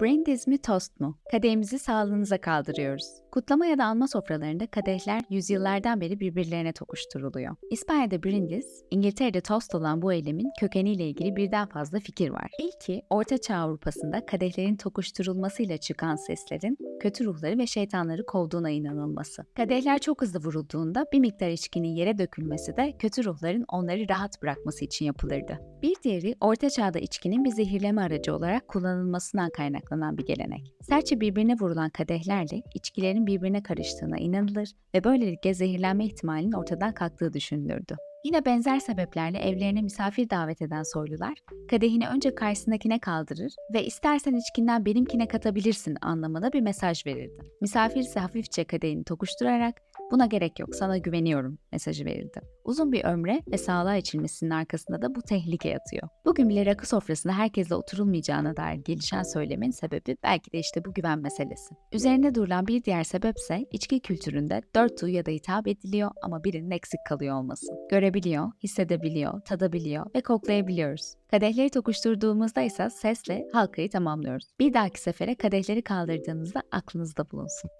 Brandies mi tost mu? Kadehimizi sağlığınıza kaldırıyoruz. Kutlama ya da alma sofralarında kadehler yüzyıllardan beri birbirlerine tokuşturuluyor. İspanya'da brindis, İngiltere'de tost olan bu eylemin kökeniyle ilgili birden fazla fikir var. İlki, Orta Çağ Avrupa'sında kadehlerin tokuşturulmasıyla çıkan seslerin kötü ruhları ve şeytanları kovduğuna inanılması. Kadehler çok hızlı vurulduğunda bir miktar içkinin yere dökülmesi de kötü ruhların onları rahat bırakması için yapılırdı. Bir diğeri Orta Çağ'da içkinin bir zehirleme aracı olarak kullanılmasından kaynaklanan bir gelenek. Sertçe birbirine vurulan kadehlerle içkilerin birbirine karıştığına inanılır ve böylelikle zehirlenme ihtimalinin ortadan kalktığı düşünülürdü. Yine benzer sebeplerle evlerine misafir davet eden soylular, kadehini önce karşısındakine kaldırır ve istersen içkinden benimkine katabilirsin anlamında bir mesaj verirdi. Misafir ise hafifçe kadehini tokuşturarak buna gerek yok sana güveniyorum mesajı verirdi. Uzun bir ömre ve sağlığa içilmesinin arkasında da bu tehlike yatıyor. Bugün bile rakı sofrasında herkesle oturulmayacağına dair gelişen söylemin sebebi belki de işte bu güven meselesi. Üzerinde durulan bir diğer sebepse içki kültüründe dört duyu da hitap ediliyor ama birinin eksik kalıyor olması. Görebiliyor, hissedebiliyor, tadabiliyor ve koklayabiliyoruz. Kadehleri tokuşturduğumuzda ise sesle halkayı tamamlıyoruz. Bir dahaki sefere kadehleri kaldırdığınızda aklınızda bulunsun.